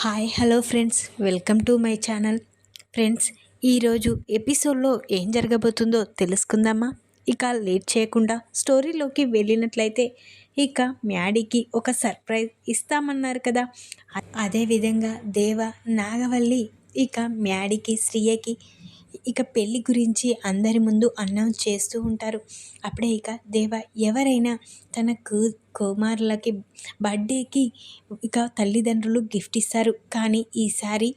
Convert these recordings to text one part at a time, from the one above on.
Hi hello friends. Welcome to my channel. Friends ఈరోజు ఎపిసోడ్లో ఏం జరగబోతుందో తెలుసుకుందామా? ఇక లేట్ చేయకుండా స్టోరీలోకి వెళ్ళినట్లయితే ఇక మ్యాడీకి ఒక సర్ప్రైజ్ ఇస్తామన్నారు కదా. అదేవిధంగా దేవ నాగవల్లి ఇక మ్యాడీకి శ్రీయకి ఇక పెళ్ళి గురించి అందరి ముందు అనౌన్స్ చేస్తూ ఉంటారు. అప్పుడే ఇక దేవ ఎవరైనా తన కుమారులకి బర్త్డేకి ఇక తల్లిదండ్రులు గిఫ్ట్ ఇస్తారు. కానీ ఈసారి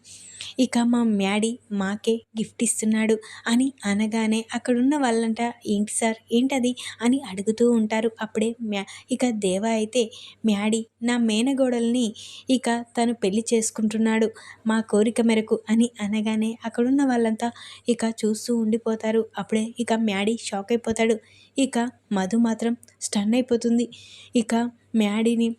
ఇక మా మ్యాడీ మాకే గిఫ్ట్ ఇస్తున్నాడు అని అనగానే అక్కడున్న వాళ్ళంట ఏంటి సార్? ఏంటది? అని అడుగుతూ ఉంటారు. అప్పుడే మ్యా ఇక దేవ అయితే మ్యాడీ నా మేనగోడల్ని ఇక తను పెళ్ళి చేసుకుంటున్నాడు మా కోరిక మేరకు అని అనగానే అక్కడున్న వాళ్ళంతా ఇక చూస్తూ ఉండిపోతారు. అప్పుడే ఇక మ్యాడీ షాక్ అయిపోతాడు. ఇక మధు మాత్రం స్టన్ అయిపోతుంది. ఇక మ్యాడీని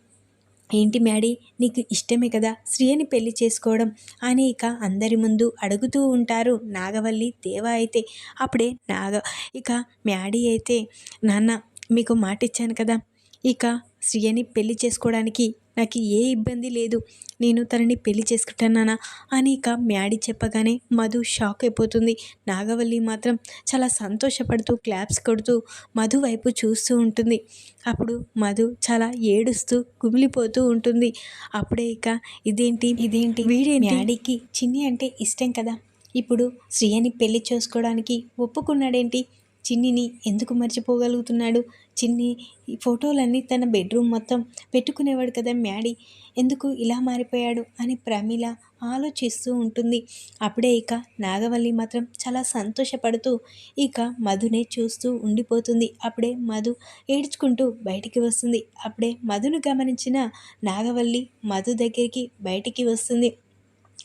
ఏంటి మ్యాడీ నీకు ఇష్టమే కదా శ్రీయని పెళ్ళి చేసుకోవడం? అని ఇక అందరి ముందు అడుగుతూ ఉంటారు నాగవల్లి దేవ అయితే. అప్పుడే నాగ ఇక మ్యాడీ అయితే నాన్న మీకు మాట ఇచ్చాను కదా ఇక శ్రీయని పెళ్ళి చేసుకోవడానికి నాకు ఏ ఇబ్బంది లేదు. నేను తనని పెళ్ళి చేసుకుంటున్నానా అని ఇక మ్యాడీ చెప్పగానే మధు షాక్ అయిపోతుంది. నాగవల్లి మాత్రం చాలా సంతోషపడుతూ క్లాప్స్ కొడుతూ మధు వైపు చూస్తూ ఉంటుంది. అప్పుడు మధు చాలా ఏడుస్తూ కుమిలిపోతూ ఉంటుంది. అప్పుడే ఇక ఇదేంటి? ఇదేంటి? వీడే మ్యాడీకి చిన్ని అంటే ఇష్టం కదా. ఇప్పుడు శ్రీయని పెళ్ళి చేసుకోవడానికి ఒప్పుకున్నాడేంటి? చిన్నిని ఎందుకు మర్చిపోగలుగుతున్నాడు? చిన్ని ఈ ఫోటోలన్నీ తన బెడ్రూమ్ మొత్తం పెట్టుకునేవాడు కదా మ్యాడీ. ఎందుకు ఇలా మారిపోయాడు? అని ప్రమీల ఆలోచిస్తూ ఉంటుంది. అప్పుడే ఇక నాగవల్లి మాత్రం చాలా సంతోషపడుతూ ఇక మధునే చూస్తూ ఉండిపోతుంది. అప్పుడే మధు ఏడ్చుకుంటూ బయటికి వస్తుంది. అప్పుడే మధును గమనించిన నాగవల్లి మధు దగ్గరికి బయటికి వస్తుంది.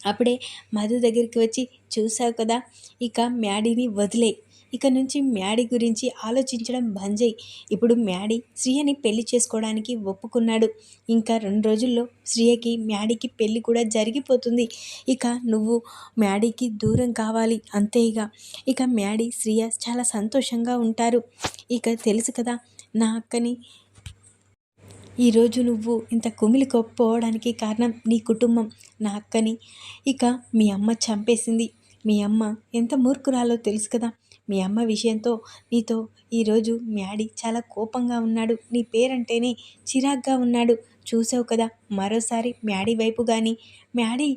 అప్పుడే మధు దగ్గరికి వచ్చి చూసావు కదా ఇక మ్యాడీని వదిలే ఇక నుంచి మ్యాడీ గురించి ఆలోచించడం బంద్ చేయి ఇప్పుడు మ్యాడీ శ్రీయని పెళ్ళి చేసుకోవడానికి ఒప్పుకున్నాడు. ఇంకా రెండు రోజుల్లో శ్రీయకి మ్యాడీకి పెళ్ళి కూడా జరిగిపోతుంది. ఇక నువ్వు మ్యాడీకి దూరం కావాలి అంతే ఇక. ఇక మ్యాడీ శ్రీయ చాలా సంతోషంగా ఉంటారు. ఇక తెలుసు కదా నా అక్కని. ఈరోజు నువ్వు ఇంత కుమిలి కొప్పుకోవడానికి కారణం నీ కుటుంబం నా అక్కని. ఇక మీ అమ్మ చంపేసింది. మీ అమ్మ ఎంత మూర్ఖురాలో తెలుసు కదా. మీ అమ్మ విషయంతో నీతో ఈరోజు మ్యాడీ చాలా కోపంగా ఉన్నాడు. నీ పేరంటేనే చిరాగ్గా ఉన్నాడు. చూసావు కదా మరోసారి మ్యాడీ వైపు కానీ మ్యాడీ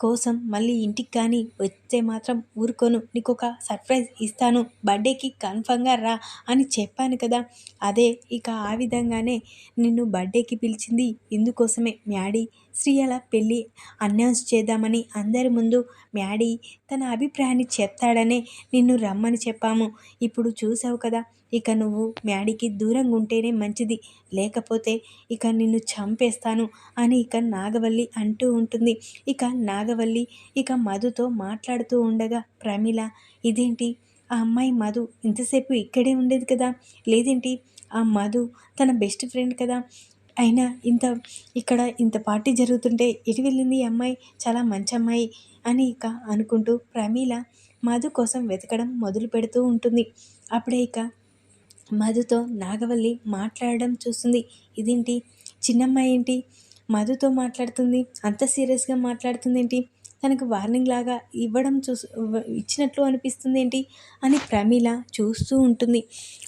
కోసం మళ్ళీ ఇంటికి కానీ వస్తే మాత్రం ఊరుకోను. నీకు ఒక సర్ప్రైజ్ ఇస్తాను. బర్త్డేకి కన్ఫర్మ్గా రా అని చెప్పాను కదా. అదే ఇక ఆ విధంగానే నిన్ను బర్త్డేకి పిలిచింది ఇందుకోసమే మ్యాడీ. శ్రీయల పెళ్ళి అనౌన్స్ చేద్దామని అందరి ముందు మ్యాడీ తన అభిప్రాయాన్ని చెప్తాడనే నిన్ను రమ్మని చెప్పాము. ఇప్పుడు చూసావు కదా ఇక నువ్వు మ్యాడీకి దూరంగా ఉంటేనే మంచిది. లేకపోతే ఇక నిన్ను చంపేస్తాను అని ఇక నాగవల్లి అంటూ ఉంటుంది. ఇక నాగవల్లి ఇక మధుతో మాట్లాడుతూ ఉండగా ప్రమిళ ఇదేంటి? ఆ అమ్మాయి మధు ఇంతసేపు ఇక్కడే ఉండేది కదా? లేదేంటి? ఆ మధు తన బెస్ట్ ఫ్రెండ్ కదా? అయినా ఇంత ఇక్కడ ఇంత పార్టీ జరుగుతుంటే ఎటు వెళ్ళింది ఈ అమ్మాయి? చాలా మంచి అమ్మాయి అని ఇక అనుకుంటూ ప్రమీల మధు కోసం వెతకడం మొదలు పెడుతూ ఉంటుంది. అప్పుడే ఇక మధుతో నాగవల్లి మాట్లాడడం చూస్తుంది. ఇదేంటి? చిన్నమ్మాయి ఏంటి? మధుతో మాట్లాడుతుంది. అంత సీరియస్గా మాట్లాడుతుంది ఏంటి తనకు వార్నింగ్ లాగా ఇవ్వడం చూ ఇచ్చినట్లు అనిపిస్తుంది ఏంటి అని ప్రమీల చూస్తూ ఉంటుంది.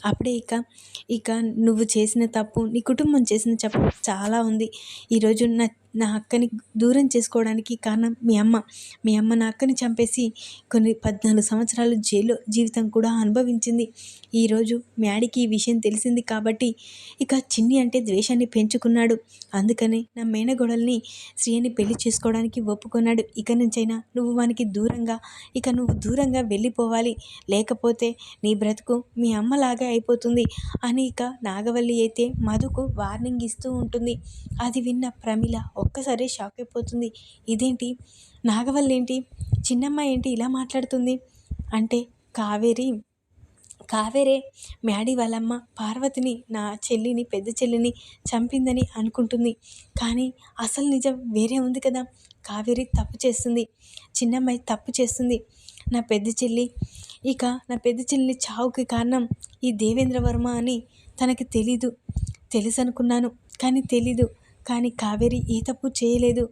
అప్పుడే ఇక ఇక నువ్వు చేసిన తప్పు నీ కుటుంబం చేసిన తప్పు చాలా ఉంది. ఈరోజు నా నా అక్కని దూరం చేసుకోవడానికి కారణం మీ అమ్మ. మీ అమ్మ నా అక్కని చంపేసి కొన్ని పద్నాలుగు సంవత్సరాలు జైలు జీవితం కూడా అనుభవించింది. ఈరోజు మ్యాడీకి ఈ విషయం తెలిసింది కాబట్టి ఇక చిన్ని అంటే ద్వేషాన్ని పెంచుకున్నాడు. అందుకనే నా మేనగోడల్ని శ్రీయని పెళ్ళి చేసుకోవడానికి ఒప్పుకున్నాడు. ఇక నుంచైనా నువ్వు వానికి దూరంగా ఇక నువ్వు దూరంగా వెళ్ళిపోవాలి. లేకపోతే నీ బ్రతుకు మీ అమ్మలాగా అయిపోతుంది అని ఇక నాగవల్లి అయితే మధుకు వార్నింగ్ ఇస్తూ ఉంటుంది. అది విన్న ప్రమిళ ఒక్కసారి షాక్ అయిపోతుంది. ఇదేంటి? నాగవల్లి ఏంటి? చిన్నమ్మ ఏంటి? ఇలా మాట్లాడుతుంది. అంటే కావేరి? కావేరే మ్యాడీ వాళ్ళమ్మ పార్వతిని నా చెల్లిని పెద్ద చెల్లిని చంపిందని అనుకుంటుంది. కానీ అసలు నిజం వేరే ఉంది కదా. కావేరి తప్పు చేస్తుంది. చిన్నమ్మాయి తప్పు చేస్తుంది. నా పెద్ద చెల్లి. ఇక నా పెద్ద చెల్లి చావుకి కారణం ఈ దేవేంద్ర వర్మ అని తనకి తెలీదు. తెలుసు అనుకున్నాను కానీ తెలీదు. కానీ కావేరి ఏ తప్పు చేయలేదు.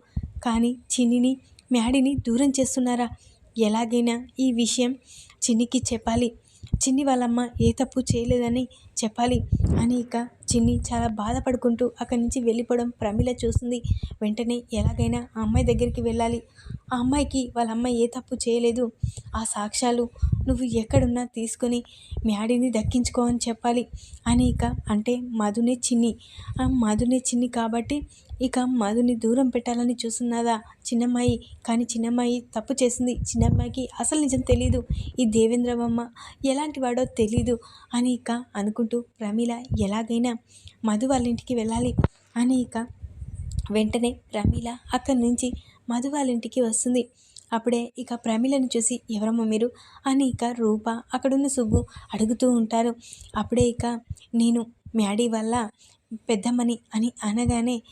కానీ చిన్నిని మ్యాడీని దూరం చేస్తున్నారా? ఎలాగైనా ఈ విషయం చిన్నికి చెప్పాలి. చిన్ని వాళ్ళమ్మ ఏ తప్పు చేయలేదని చెప్పాలి అని ఇక చిన్ని చాలా బాధపడుకుంటూ అక్కడి నుంచి వెళ్ళిపోవడం ప్రమిళ చూస్తుంది. వెంటనే ఎలాగైనా ఆ అమ్మాయి దగ్గరికి వెళ్ళాలి. ఆ అమ్మాయికి వాళ్ళ అమ్మాయి ఏ తప్పు చేయలేదు. ఆ సాక్ష్యాలు నువ్వు ఎక్కడున్నా తీసుకొని మ్యాడీని దక్కించుకో అని చెప్పాలి. అని ఇక అంటే మధునే చిన్ని. ఆ మధునే చిన్ని కాబట్టి ఇక మధుని దూరం పెట్టాలని చూస్తున్నదా చిన్నమ్మాయి? కానీ చిన్నమ్మాయి తప్పు చేసింది. చిన్నమ్మాయికి అసలు నిజం తెలీదు. ఈ దేవేంద్రమ్మ ఎలాంటి వాడో తెలీదు అని ఇక అనుకుంటూ ప్రమీల ఎలాగైనా మధు వాళ్ళ ఇంటికి వెళ్ళాలి అని ఇక వెంటనే ప్రమీల అక్కడి నుంచి మధు వాళ్ళ ఇంటికి వస్తుంది. అప్పుడే ఇక ప్రమిలను చూసి ఎవరమ్మ మీరు? అని ఇక రూప అక్కడున్న సుబ్బు అడుగుతూ ఉంటారు. అప్పుడే ఇక నేను మ్యాడీ వల్ల పెద్దమ్మని అని అనగానే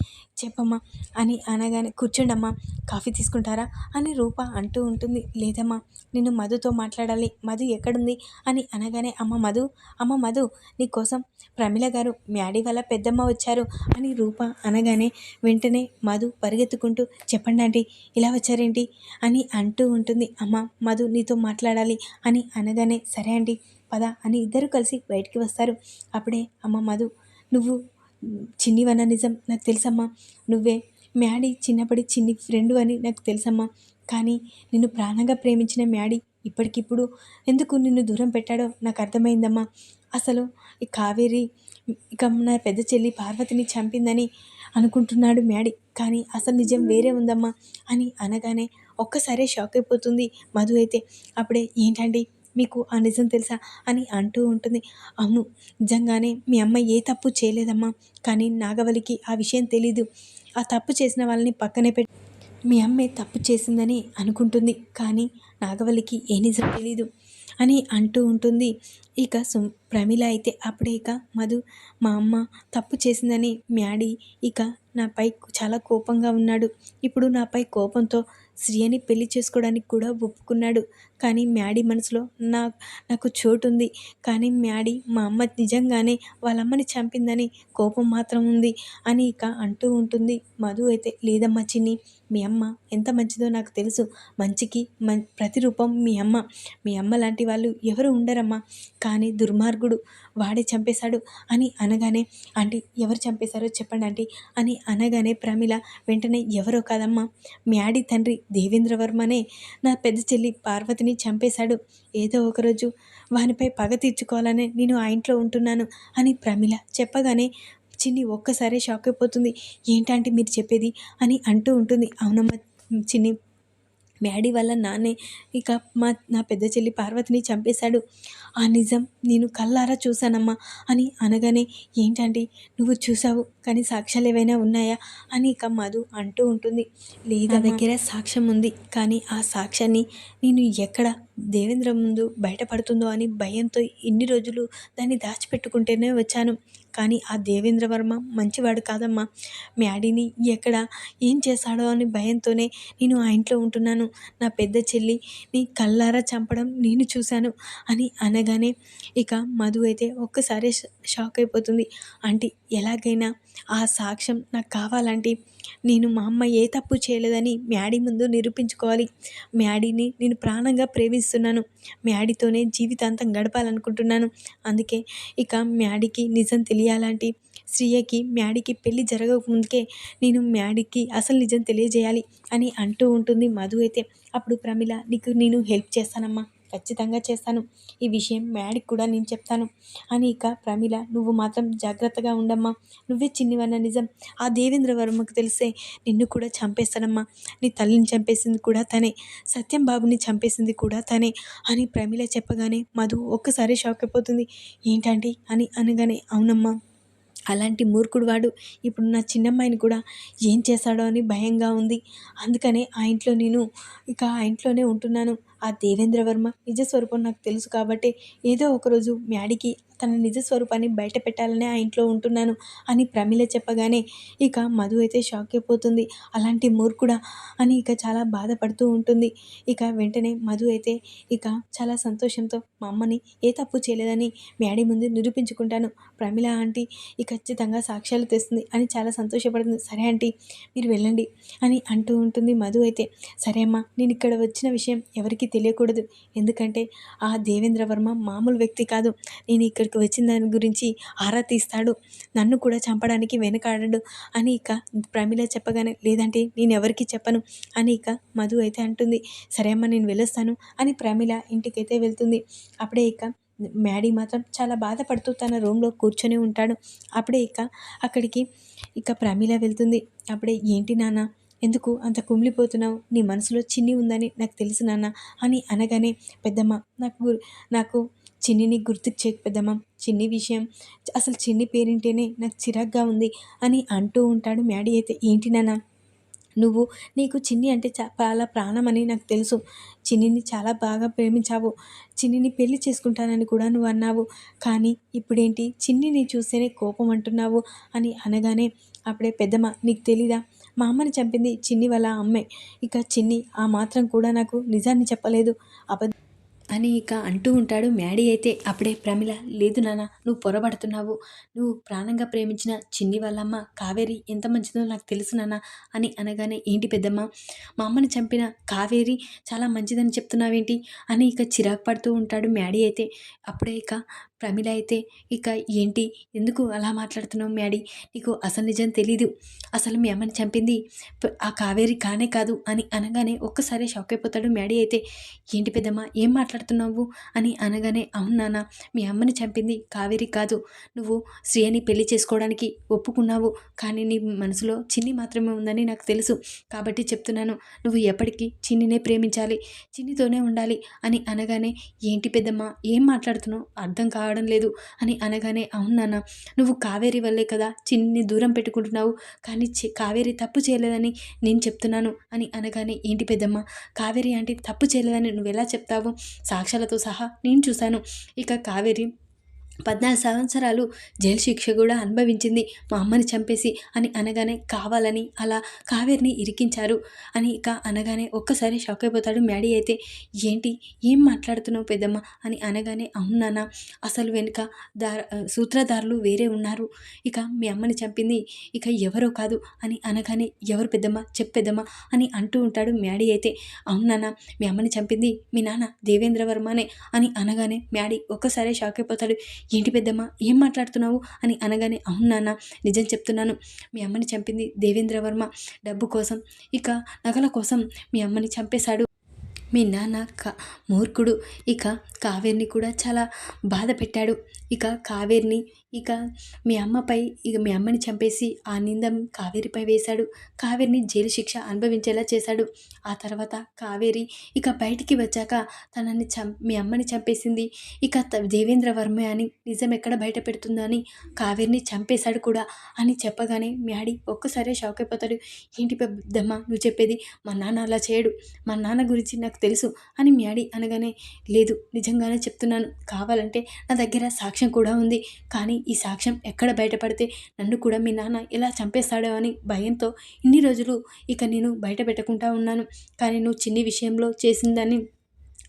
చెప్పమ్మా అని అనగానే కూర్చోండమ్మా కాఫీ తీసుకుంటారా? అని రూప అంటూ ఉంటుంది. లేదమ్మా నేను మధుతో మాట్లాడాలి. మధు ఎక్కడుంది? అని అనగానే అమ్మ మధు అమ్మ మధు నీకోసం ప్రమిళ గారు మ్యాడీ వల్ల పెద్దమ్మ వచ్చారు అని రూప అనగానే వెంటనే మధు పరిగెత్తుకుంటూ చెప్పండి ఆంటీ ఇలా వచ్చారేంటి? అని అంటూ ఉంటుంది. అమ్మ మధు నీతో మాట్లాడాలి అని అనగానే సరే అండి పద అని ఇద్దరు కలిసి బయటికి వస్తారు. అప్పుడే అమ్మ మధు నువ్వు చిన్నివన్న నిజం నాకు తెలుసమ్మా నువ్వే. మ్యాడీ చిన్నప్పటి చిన్ని ఫ్రెండు అని నాకు తెలుసమ్మా. కానీ నిన్ను ప్రాణంగా ప్రేమించిన మ్యాడీ ఇప్పటికిప్పుడు ఎందుకు నిన్ను దూరం పెట్టాడో నాకు అర్థమైందమ్మా. అసలు ఈ కావేరి ఇక నా పెద్ద చెల్లి పార్వతిని చంపిందని అనుకుంటున్నాడు మ్యాడీ. కానీ అసలు నిజం వేరే ఉందమ్మా అని అనగానే ఒక్కసారే షాక్ అయిపోతుంది మధు అయితే. అప్పుడే ఏంటండి? మీకు ఆ నిజం తెలుసా అని అంటూ ఉంటుంది. అవును నిజంగానే మీ అమ్మ ఏ తప్పు చేయలేదమ్మా. కానీ నాగవలికి ఆ విషయం తెలీదు. ఆ తప్పు చేసిన వాళ్ళని పక్కనే పెట్టి మీ అమ్మే తప్పు చేసిందని అనుకుంటుంది. కానీ నాగవల్లికి ఏ నిజం తెలీదు అని అంటూ ఉంటుంది. ఇక సు ప్రమిళ అయితే అప్పుడే ఇక మధు మా అమ్మ తప్పు చేసిందని మ్యాడీ ఇక నాపై చాలా కోపంగా ఉన్నాడు. ఇప్పుడు నాపై కోపంతో శ్రీయని పెళ్ళి చేసుకోవడానికి కూడా ఒప్పుకున్నాడు. కానీ మ్యాడీ మనసులో నా నాకు చోటు ఉంది కానీ మ్యాడీ మా అమ్మ నిజంగానే వాళ్ళ అమ్మని చంపిందని కోపం మాత్రం ఉంది అని ఇక అంటూ ఉంటుంది. మధు అయితే లేదమ్మా చిన్ని మీ అమ్మ ఎంత మంచిదో నాకు తెలుసు. మంచికి మం ప్రతిరూపం మీ అమ్మ. మీ అమ్మ లాంటి వాళ్ళు ఎవరు ఉండరమ్మా. కానీ దుర్మార్గుడు వాడే చంపేశాడు అని అనగానే ఆంటీ ఎవరు చంపేశారో చెప్పండి ఆంటీ అని అనగానే ప్రమిళ వెంటనే ఎవరో కాదమ్మా. మ్యాడీ తండ్రి దేవేంద్రవర్మనే నా పెద్ద చెల్లి పార్వతి పార్వతిని చంపేశాడు. ఏదో ఒకరోజు వానిపై పగ తీర్చుకోవాలని నేను ఆ ఇంట్లో ఉంటున్నాను అని ప్రమిళ చెప్పగానే చిన్ని ఒక్కసారే షాక్ అయిపోతుంది. ఏంటంటే మీరు చెప్పేది? అని అంటూ ఉంటుంది. అవునమ్మ చిన్ని మ్యాడీ వల్ల నాన్నే. ఇక మా నా పెద్ద చెల్లి పార్వతిని చంపేశాడు. ఆ నిజం నేను కల్లారా చూశానమ్మా అని అనగానే ఏంటంటే? నువ్వు చూసావు కానీ సాక్ష్యాలు ఏవైనా ఉన్నాయా? అని ఇక మధు అంటూ ఉంటుంది. లేదా దగ్గర సాక్ష్యం ఉంది కానీ ఆ సాక్ష్యాన్ని నేను ఎక్కడ దేవేంద్ర ముందు బయటపడుతుందో అని భయంతో ఇన్ని రోజులు దాన్ని దాచిపెట్టుకుంటేనే వచ్చాను. కానీ ఆ దేవేంద్ర వర్మ మంచివాడు కాదమ్మా. మ్యాడీని ఎక్కడ ఏం చేశాడో అని భయంతోనే నేను ఆ ఇంట్లో ఉంటున్నాను. నా పెద్ద చెల్లి నీ కల్లారా చంపడం నేను చూశాను అని అనగానే ఇక మధు అయితే ఒక్కసారి షాక్ అయిపోతుంది. ఆంటీ ఎలాగైనా ఆ సాక్ష్యం నాకు కావాలంటే నేను మా అమ్మ ఏ తప్పు చేయలేదని మ్యాడీ ముందు నిరూపించుకోవాలి. మ్యాడీని నేను ప్రాణంగా ప్రేమిస్తున్నాను. మ్యాడీతోనే జీవితాంతం గడపాలనుకుంటున్నాను. అందుకే ఇక మ్యాడీకి నిజం తెలియాలంటే శ్రీయకి మ్యాడీకి పెళ్ళి జరగకముందుకే నేను మ్యాడీకి అసలు నిజం తెలియజేయాలి అని అంటూ ఉంటుంది మధు అయితే. అప్పుడు ప్రమిళ నీకు నేను హెల్ప్ చేస్తానమ్మా. ఖచ్చితంగా చేస్తాను. ఈ విషయం మ్యాడీకి కూడా నేను చెప్తాను. అని ఇక ప్రమిళ నువ్వు మాత్రం జాగ్రత్తగా ఉండమ్మా. నువ్వే చిన్నివన్న నిజం. ఆ దేవేంద్ర వర్మకు తెలిసే నిన్ను కూడా చంపేస్తానమ్మా. నీ తల్లిని చంపేసింది కూడా తనే. సత్యం బాబుని చంపేసింది కూడా తనే. అని ప్రమిళ చెప్పగానే మధు ఒక్కసారి షాక్ అయిపోతుంది. ఏంటంటే అని అనగానే అవునమ్మా. అలాంటి మూర్ఖుడు వాడు. ఇప్పుడు నా చిన్నమ్మాయిని కూడా ఏం చేశాడో అని భయంగా ఉంది. అందుకనే ఆ ఇంట్లో నేను ఇక ఆ ఇంట్లోనే ఉంటున్నాను. ఆ దేవేంద్ర వర్మ నిజస్వరూపం నాకు తెలుసు కాబట్టి ఏదో ఒకరోజు మ్యాడీకి తన నిజ స్వరూపాన్ని బయట పెట్టాలనే ఆ ఇంట్లో ఉంటున్నాను అని ప్రమిళ చెప్పగానే ఇక మధు అయితే షాక్ అయిపోతుంది అలాంటి మూర్ఖుడా? అని ఇక చాలా బాధపడుతూ ఉంటుంది. ఇక వెంటనే మధు అయితే ఇక చాలా సంతోషంతో మా అమ్మని ఏ తప్పు చేయలేదని మ్యాడీ ముందు నిరూపించుకుంటాను. ప్రమిళ ఆంటీ ఇక ఖచ్చితంగా సాక్ష్యాలు తెస్తుంది అని చాలా సంతోషపడుతుంది. సరే ఆంటీ మీరు వెళ్ళండి అని అంటూ ఉంటుంది మధు అయితే. సరే అమ్మా నేను ఇక్కడ వచ్చిన విషయం ఎవరికీ తెలియకూడదు. ఎందుకంటే ఆ దేవేంద్ర వర్మ మామూలు వ్యక్తి కాదు. నేను ఇక్కడ ఇక్కడికి వచ్చిన దాని గురించి ఆరా తీస్తాడు. నన్ను కూడా చంపడానికి వెనకాడడు. అని ఇక ప్రమిళ చెప్పగానే లేదంటే నేను ఎవరికి చెప్పను. అని ఇక మధు అయితే అంటుంది. సరే అమ్మ నేను వెళ్ళొస్తాను అని ప్రమిళ ఇంటికైతే వెళ్తుంది. అప్పుడే ఇక మ్యాడీ మాత్రం చాలా బాధపడుతూ తన రూమ్లో కూర్చొని ఉంటాడు. అప్పుడే ఇక అక్కడికి ఇక ప్రమిళ వెళ్తుంది. అప్పుడే ఏంటి నాన్న? ఎందుకు అంత కుమిలిపోతున్నావు? నీ మనసులో చిన్ని ఉందని నాకు తెలుసు నాన్న అని అనగానే పెద్దమ్మ నాకు నాకు చిన్నిని గుర్తుకు చేయకపోదామా పెద్దమ్మ చిన్ని విషయం అసలు చిన్ని పేరింటేనే నాకు చిరాగ్గా ఉంది అని అంటూ ఉంటాడు మ్యాడీ అయితే. ఏంటి నాన్న? నువ్వు నీకు చిన్ని అంటే చాలా ప్రాణం అని నాకు తెలుసు. చిన్నిని చాలా బాగా ప్రేమించావు. చిన్నిని పెళ్ళి చేసుకుంటానని కూడా నువ్వు అన్నావు. కానీ ఇప్పుడేంటి? చిన్నిని చూస్తేనే కోపం అంటున్నావు అని అనగానే అప్పుడే పెద్దమ్మ నీకు తెలీదా? మా అమ్మని చంపింది చిన్ని వాళ్ళ అమ్మే. ఇక చిన్ని ఆ మాత్రం కూడా నాకు నిజాన్ని చెప్పలేదు. అబద్ధ అని ఇక అంటూ ఉంటాడు. మ్యాడీ అయితే అప్పుడే ప్రమిళ లేదు నాన్న నువ్వు పొరబడుతున్నావు. నువ్వు ప్రాణంగా ప్రేమించిన చిన్ని వాళ్ళమ్మ కావేరి ఎంత మంచిదో నాకు తెలుసు నాన్న అని అనగానే ఏంటి పెద్దమ్మ మా అమ్మని చంపిన కావేరి చాలా మంచిదని చెప్తున్నావేంటి? అని ఇక చిరాకు పడుతూ ఉంటాడు మ్యాడీ అయితే. అప్పుడే ఇక ప్రమిళ అయితే ఇక ఏంటి? ఎందుకు అలా మాట్లాడుతున్నావు మ్యాడీ? నీకు అసలు నిజం తెలీదు. అసలు మీ అమ్మని చంపింది ఆ కావేరి కానే కాదు అని అనగానే ఒక్కసారి షాక్ అయిపోతాడు మ్యాడీ అయితే. ఏంటి పెద్దమ్మ ఏం మాట్లాడుతున్నావు? అని అనగానే అవును నాన్న మీ అమ్మని చంపింది కావేరి కాదు. నువ్వు శ్రీయని పెళ్ళి చేసుకోవడానికి ఒప్పుకున్నావు. కానీ నీ మనసులో చిన్ని మాత్రమే ఉందని నాకు తెలుసు. కాబట్టి చెప్తున్నాను నువ్వు ఎప్పటికీ చిన్నినే ప్రేమించాలి చిన్నితోనే ఉండాలి అని అనగానే ఏంటి పెద్దమ్మ ఏం మాట్లాడుతున్నావు? అర్థం కావడం లేదు అని అనగానే అవును నాన్న నువ్వు కావేరి వల్లే కదా చిన్ని దూరం పెట్టుకుంటున్నావు. కానీ చి- కావేరి తప్పు చేయలేదని నేను చెప్తున్నాను అని అనగానే ఏంటి పెద్దమ్మ కావేరి అంటే తప్పు చేయలేదని నువ్వు ఎలా చెప్తావు? సాక్ష్యాలతో సహా నేను చూశాను. ఇక కావేరి పద్నాలుగు సంవత్సరాలు జైలు శిక్ష కూడా అనుభవించింది మా అమ్మని చంపేసి అని అనగానే కావాలని అలా కావేరిని ఇరికించారు. అని ఇక అనగానే ఒక్కసారి షాక్ అయిపోతాడు మ్యాడీ అయితే. ఏంటి? ఏం మాట్లాడుతున్నావు పెద్దమ్మ? అని అనగానే అవునానా అసలు వెనుక దార సూత్రధారులు వేరే ఉన్నారు. ఇక మీ అమ్మని చంపింది ఇక ఎవరో కాదు అని అనగానే ఎవరు పెద్దమ్మ? చెప్పెద్దమ్మ అని అంటూ ఉంటాడు మ్యాడీ అయితే. అవునానా మీ అమ్మని చంపింది మీ నాన్న దేవేంద్ర వర్మనే అని అనగానే మ్యాడీ ఒక్కసారి షాక్ అయిపోతాడు. ఏంటి పెద్దమ్మ ఏం మాట్లాడుతున్నావు? అని అనగానే అవును నాన్న నిజం చెప్తున్నాను. మీ అమ్మని చంపింది దేవేంద్ర వర్మ. డబ్బు కోసం. ఇక నగల కోసం మీ అమ్మని చంపేశాడు. మీ నాన్న కా మూర్ఖుడు. ఇక కావేరిని కూడా చాలా బాధ పెట్టాడు ఇక కావేరిని ఇక మీ అమ్మపై ఇక మీ అమ్మని చంపేసి ఆ నిందం కావేరిపై వేశాడు. కావేరిని జైలు శిక్ష అనుభవించేలా చేశాడు. ఆ తర్వాత కావేరి ఇక బయటికి వచ్చాక తనని చం మీ అమ్మని చంపేసింది. ఇక త- దేవేంద్ర వర్మ అని నిజం ఎక్కడ బయట పెడుతుందని కావేరిని చంపేశాడు కూడా అని చెప్పగానే మ్యాడీ ఒక్కసారే షాక్ అయిపోతాడు. ఏంటి పెద్దమ్మ నువ్వు చెప్పేది? మా నాన్న అలా చేయడు. మా నాన్న గురించి నాకు తెలుసు అని మ్యాడీ అనగానే లేదు నిజంగానే చెప్తున్నాను. కావాలంటే నా దగ్గర సాక్ష్యం కూడా ఉంది. కానీ ఈ సాక్ష్యం ఎక్కడ బయటపడితే నన్ను కూడా మీ నాన్న ఎలా చంపేస్తాడో అని భయంతో ఇన్ని రోజులు ఇక నేను బయట పెట్టకుండా ఉన్నాను. కానీ నువ్వు చిన్ని విషయంలో చేసిందని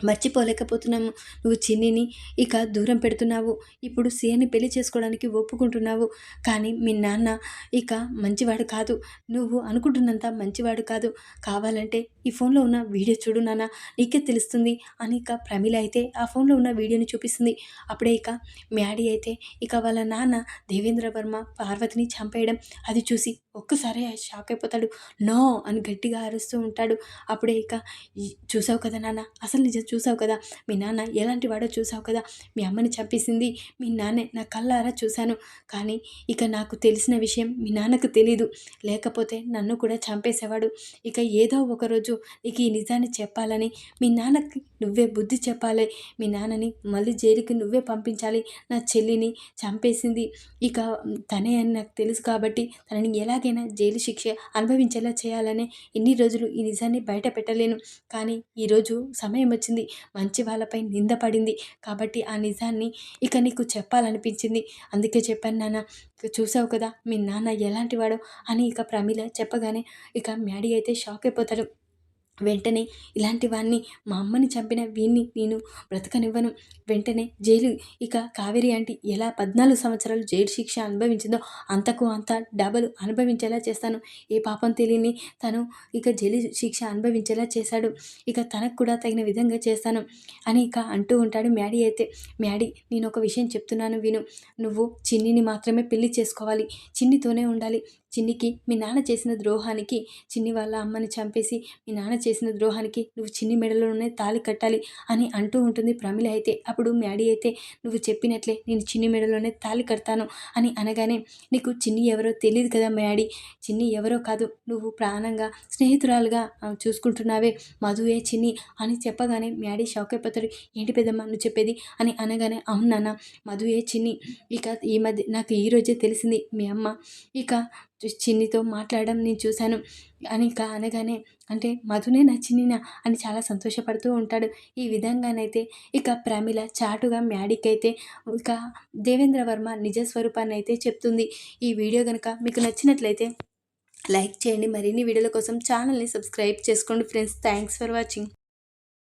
మర్చిపోలేకపోతున్నాము. నువ్వు చిన్నిని ఇక దూరం పెడుతున్నావు. ఇప్పుడు సీఎని పెళ్ళి చేసుకోవడానికి ఒప్పుకుంటున్నావు. కానీ మీ నాన్న ఇక మంచివాడు కాదు. నువ్వు అనుకుంటున్నంత మంచివాడు కాదు. కావాలంటే ఈ ఫోన్లో ఉన్న వీడియో చూడు నాన్న. నీకే తెలుస్తుంది. అని ఇక ప్రమిళ అయితే ఆ ఫోన్లో ఉన్న వీడియోని చూపిస్తుంది. అప్పుడే ఇక మ్యాడీ అయితే ఇక వాళ్ళ నాన్న దేవేంద్ర వర్మ పార్వతిని చంపేయడం అది చూసి ఒక్కసారి షాక్ అయిపోతాడు. నో అని గట్టిగా అరుస్తూ ఉంటాడు. అప్పుడే ఇక చూసావు కదా నాన్న. అసలు నిజం చూసావు కదా? మీ నాన్న ఎలాంటి వాడో చూసావు కదా? మీ అమ్మని చంపేసింది మీ నాన్నే నా కళ్ళారా చూశాను. కానీ ఇక నాకు తెలిసిన విషయం మీ నాన్నకు తెలీదు. లేకపోతే నన్ను కూడా చంపేసేవాడు. ఇక ఏదో ఒక రోజు నీకు ఈ నిజాన్ని చెప్పాలని మీ నాన్నకి నువ్వే బుద్ధి చెప్పాలి. మీ నాన్నని మళ్ళీ జైలుకి నువ్వే పంపించాలి. నా చెల్లిని చంపేసింది. ఇక తనే అని నాకు తెలుసు కాబట్టి తనని ఎలాగైనా జైలు శిక్ష అనుభవించేలా చేయాలని ఎన్ని రోజులు ఈ నిజాన్ని బయట పెట్టలేను. కానీ ఈరోజు సమయం వచ్చి వచ్చింది. మంచి వాళ్ళపై నింద పడింది. కాబట్టి ఆ నిజాన్ని ఇక నీకు చెప్పాలనిపించింది. అందుకే చెప్పాను నాన్న చూసావు కదా మీ నాన్న ఎలాంటి వాడో అని ఇక ప్రమీల చెప్పగానే ఇక మ్యాడీ అయితే షాక్ అయిపోతాడు వెంటనే ఇలాంటి వాడిని మా అమ్మని చంపిన వీణ్ణి నేను బ్రతకనివ్వను. వెంటనే జైలు. ఇక కావేరి అంటే ఎలా పద్నాలుగు సంవత్సరాలు జైలు శిక్ష అనుభవించిందో అంతకు అంత డబల్ అనుభవించేలా చేస్తాను. ఏ పాపం తెలియని తను ఇక జైలు శిక్ష అనుభవించేలా చేశాడు. ఇక తనకు కూడా తగిన విధంగా చేస్తాను అని ఇక అంటూ ఉంటాడు మ్యాడీ అయితే. మ్యాడీ నేను ఒక విషయం చెప్తున్నాను విను. నువ్వు చిన్నిని మాత్రమే పెళ్ళి చేసుకోవాలి. చిన్నితోనే ఉండాలి. చిన్నికి మీ నాన్న చేసిన ద్రోహానికి చిన్ని వాళ్ళ అమ్మని చంపేసి మీ నాన్న చేసిన ద్రోహానికి నువ్వు చిన్ని మెడలోనే తాళి కట్టాలి అని అంటూ ఉంటుంది ప్రమిళ అయితే. అప్పుడు మ్యాడీ అయితే నువ్వు చెప్పినట్లే నేను చిన్ని మెడలోనే తాళి కడతాను అని అనగానే నీకు చిన్ని ఎవరో తెలియదు కదా మ్యాడీ? చిన్ని ఎవరో కాదు. నువ్వు ప్రాణంగా స్నేహితురాలుగా చూసుకుంటున్నావే మధువే చిన్ని అని చెప్పగానే మ్యాడీ షాక్ అయిపోతాడు. ఏంటి పెద్దమ్మ నువ్వు చెప్పేది? అని అనగానే అవును నాన్న మధువే చిన్ని. ఇక ఈ మధ్య నాకు ఈ రోజే తెలిసింది మీ అమ్మ. ఇక చిన్నితో మాట్లాడడం నేను చూశాను. అని ఇంకా అనగానే అంటే మధునే నా చిన్నినా అని చాలా సంతోషపడుతూ ఉంటాడు. ఈ విధంగానైతే ఇక ప్రమిళ చాటుగా మ్యాడీకి అయితే ఇక దేవేంద్ర వర్మ నిజ స్వరూపాన్ని అయితే చెప్తుంది. ఈ వీడియో కనుక మీకు నచ్చినట్లయితే లైక్ చేయండి. మరిన్ని వీడియోల కోసం ఛానల్ని సబ్స్క్రైబ్ చేసుకోండి ఫ్రెండ్స్. Thanks for watching.